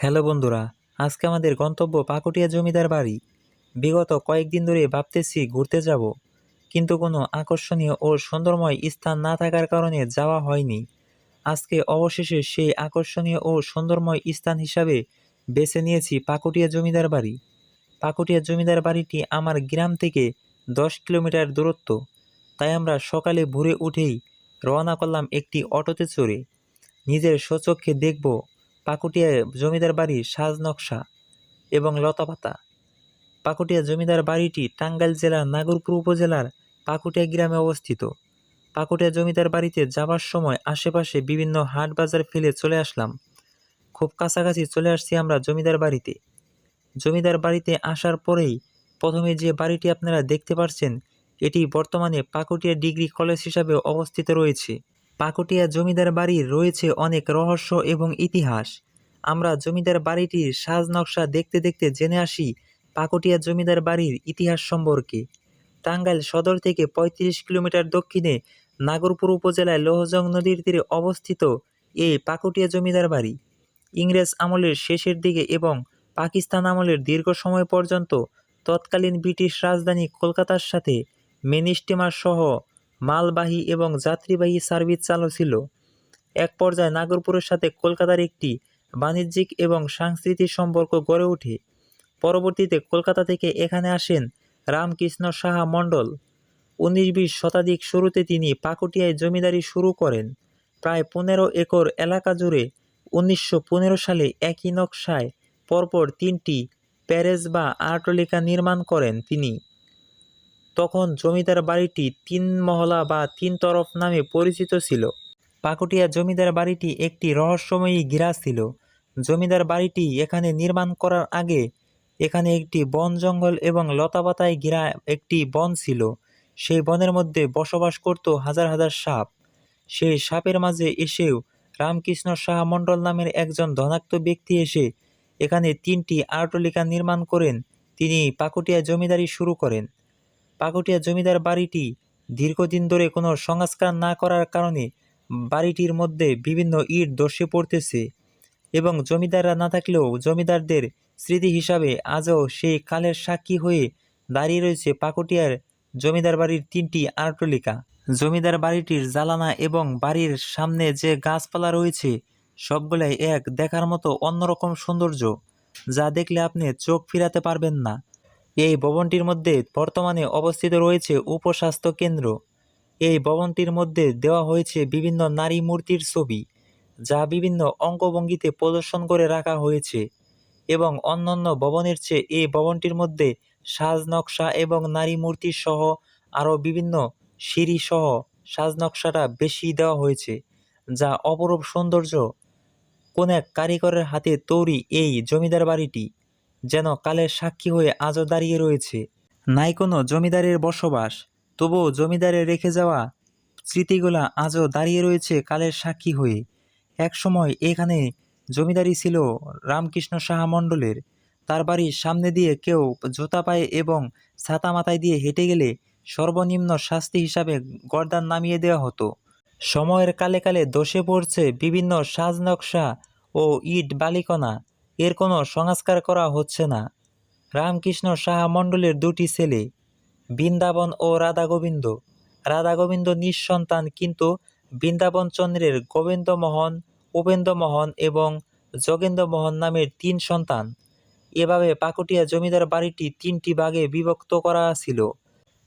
Hello বন্ধুরা, আজকে আমাদের গন্তব্য পাকুটিয়া জমিদার বাড়ি। বিগত কয়েকদিন ধরে ভাবতেছি ঘুরতে যাব, কিন্তু কোনো আকর্ষণীয় ও সুন্দরময় স্থান না থাকার কারণে যাওয়া হয়নি। আজকে অবশেষে সেই আকর্ষণীয় ও সুন্দরময় স্থান হিসাবে বেছে নিয়েছি পাকুটিয়া জমিদার বাড়ি। পাকুটিয়া জমিদার বাড়িটি আমার গ্রাম থেকে দশ কিলোমিটার দূরত্ব, তাই আমরা সকালে ভোরে উঠেই রওনা করলাম একটি অটোতে চড়ে। নিজের স্বচক্ষে দেখব পাকুটিয়া জমিদার বাড়ির সাজ নকশা এবং লতাপাতা পাকুটিয়া জমিদার বাড়িটি টাঙ্গাইল জেলার নাগরপুর উপজেলার পাকুটিয়া গ্রামে অবস্থিত। পাকুটিয়া জমিদার বাড়িতে যাবার সময় আশেপাশে বিভিন্ন হাট বাজার ফেলে চলে আসলাম। খুব কাছাকাছি চলে আসছি আমরা জমিদার বাড়িতে। জমিদার বাড়িতে আসার পরেই প্রথমে যে বাড়িটি আপনারা দেখতে পাচ্ছেন এটি বর্তমানে পাকুটিয়া ডিগ্রি কলেজ হিসাবে অবস্থিত রয়েছে। পাকুটিয়া জমিদার বাড়ির রয়েছে অনেক রহস্য এবং ইতিহাস। আমরা জমিদার বাড়িটির সাজ নকশা দেখতে দেখতে জেনে আসি পাকুটিয়া জমিদার বাড়ির ইতিহাস সম্পর্কে। টাঙ্গাইল সদর থেকে ৩৫ কিলোমিটার দক্ষিণে নাগরপুর উপজেলায় লোহজং নদীর তীরে অবস্থিত এই পাকুটিয়া জমিদার বাড়ি। ইংরেজ আমলের শেষের দিকে এবং পাকিস্তান আমলের দীর্ঘ সময় পর্যন্ত তৎকালীন ব্রিটিশ রাজধানী কলকাতার সাথে মিনি স্টিমার সহ মালবাহী এবং যাত্রীবাহী সার্ভিস চালু ছিল। এক পর্যায়ে নাগরপুরের সাথে কলকাতার একটি বাণিজ্যিক এবং সাংস্কৃতিক সম্পর্ক গড়ে ওঠে। পরবর্তীতে কলকাতা থেকে এখানে আসেন রামকৃষ্ণ সাহা মণ্ডল। উনিশ বিশ শতাধিক শুরুতে তিনি পাকুটিয়ায় জমিদারি শুরু করেন। প্রায় পনেরো একর এলাকা জুড়ে উনিশশো পনেরো সালে একই নকশায় পরপর তিনটি প্যারেজ বা আর্টলিকা নির্মাণ করেন তিনি। তখন জমিদার বাড়িটি তিন মহলা বা তিন তরফ নামে পরিচিত ছিল। পাকুটিয়া জমিদার বাড়িটি একটি রহস্যময়ী গিরা ছিল। জমিদার বাড়িটি এখানে নির্মাণ করার আগে এখানে একটি বন জঙ্গল এবং লতাপাতায় ঘেরা একটি বন ছিল। সেই বনের মধ্যে বসবাস করত হাজার হাজার সাপ। সেই সাপের মাঝে এসেও রামকৃষ্ণ সাহা মণ্ডল নামের একজন ধনাক্ত ব্যক্তি এসে এখানে তিনটি আর্টলিকা নির্মাণ করেন। তিনি পাকুটিয়া জমিদারি শুরু করেন। পাকুটিয়া জমিদার বাড়িটি দীর্ঘদিন ধরে কোনো সংস্কার না করার কারণে বাড়িটির মধ্যে বিভিন্ন ইট ধসে পড়তেছে এবং জমিদাররা না থাকলেও জমিদারদের স্মৃতি হিসাবে আজও সেই কালের সাক্ষী হয়ে দাঁড়িয়ে রয়েছে পাকুটিয়ার জমিদার বাড়ির তিনটি আর্টলিকা জমিদার বাড়িটির জ্বালানা এবং বাড়ির সামনে যে গাছপালা রয়েছে, সবগুলাই এক দেখার মতো অন্যরকম সৌন্দর্য, যা দেখলে আপনি চোখ ফিরাতে পারবেন না। এই ভবনটির মধ্যে বর্তমানে অবস্থিত রয়েছে উপস্বাস্থ্য কেন্দ্র। এই ভবনটির মধ্যে দেওয়া হয়েছে বিভিন্ন নারী মূর্তির ছবি, যা বিভিন্ন অঙ্গভঙ্গিতে প্রদর্শন করে রাখা হয়েছে এবং অন্যান্য ভবনের চেয়ে এই ভবনটির মধ্যে সাজ নকশা এবং নারী মূর্তি সহ আরও বিভিন্ন সিঁড়ি সহ সাজ নকশাটা বেশি দেওয়া হয়েছে, যা অপরূপ সৌন্দর্য। কোন এক কারিগরের হাতে তৈরি এই জমিদার বাড়িটি যেন কালের সাক্ষী হয়ে আজও দাঁড়িয়ে রয়েছে। নাই কোনো জমিদারের বসবাস, তবুও জমিদারে রেখে যাওয়া স্মৃতিগুলা আজও দাঁড়িয়ে রয়েছে কালের সাক্ষী হয়ে। একসময় এখানে জমিদারি ছিল রামকৃষ্ণ সাহা মণ্ডলের। তার বাড়ির সামনে দিয়ে কেউ জুতা পায়ে এবং ছাতা মাথায় দিয়ে হেঁটে গেলে সর্বনিম্ন শাস্তি হিসাবে গর্দান নামিয়ে দেওয়া হতো। সময়ের কালে কালে দোষে পড়ছে বিভিন্ন সাজ নকশা ও ইট বালিকণা। এর কোনো সংস্কার করা হচ্ছে না। রামকৃষ্ণ সাহা মণ্ডলের দুটি ছেলে, বৃন্দাবন ও রাধা গোবিন্দ রাধা গোবিন্দ নিঃসন্তান, কিন্তু বৃন্দাবন চন্দ্রের গোবিন্দমোহন, উপেন্দ্রমোহন এবং যোগেন্দ্রমোহন নামের তিন সন্তান। এভাবে পাকুটিয়া জমিদার বাড়িটি তিনটি ভাগে বিভক্ত করা ছিল।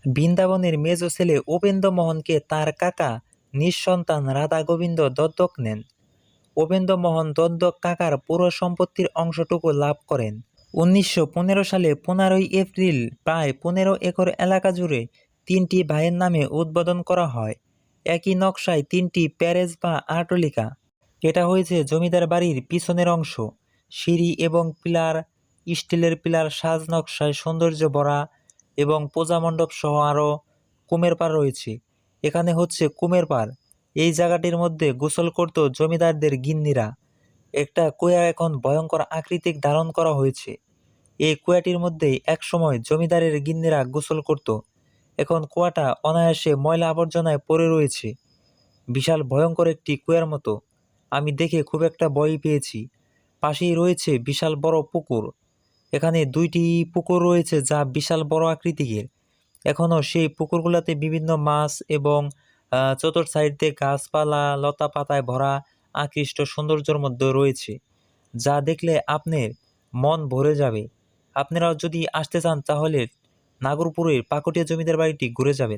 বৃন্দাবনের মেজ ছেলে উপেন্দ্রমোহনকে তার কাকা, নিঃসন্তান রাধা গোবিন্দ দত্তক নেন। উপেন্দ্রমোহন দত্তক কাকার পুরো সম্পত্তির অংশটুকু লাভ করেন। উনিশশো পনেরো সালে পনেরোই এপ্রিল প্রায় পনেরো একর এলাকা জুড়ে তিনটি ভাইয়ের নামে উদ্বোধন করা হয়। একই নকশায় তিনটি প্যারেজ বা আটলিকা। এটা হয়েছে জমিদার বাড়ির পিছনের অংশ। সিঁড়ি এবং পিলার, স্টিলের পিলার, সাজ নকশায় সৌন্দর্য ভরা এবং পূজা মণ্ডপ সহ আরও কুমের পাড় রয়েছে। এখানে হচ্ছে কুমের পাড়। এই জায়গাটির মধ্যে গোসল করত জমিদারদের গিন্নিরা। একটা কুয়া এখন ভয়ঙ্কর আকৃতিক ধারণ করা হয়েছে। এই কুয়াটির মধ্যেই একসময় জমিদারের গিন্নিরা গোসল করত। এখন কুয়াটা অনায়াসে ময়লা আবর্জনায় পড়ে রয়েছে। বিশাল ভয়ঙ্কর একটি কুয়ার মতো। আমি দেখে খুব একটা ভয় পেয়েছি। পাশেই রয়েছে বিশাল বড় পুকুর। এখানে দুইটি পুকুর রয়েছে যা বিশাল বড় আকৃতির এখনও সেই পুকুরগুলোতে বিভিন্ন মাছ এবং চতুর সাইড দিয়ে গাছপালা লতা পাতায় ভরা আকৃষ্ট সৌন্দর্যর মধ্যে রয়েছে। যা দেখলে আপনার মন ভরে যাবে। আপনারাও যদি আসতে চান, তাহলে নাগরপুরের পাকটিয়া জমিদার বাড়িটি ঘুরে যাবেন।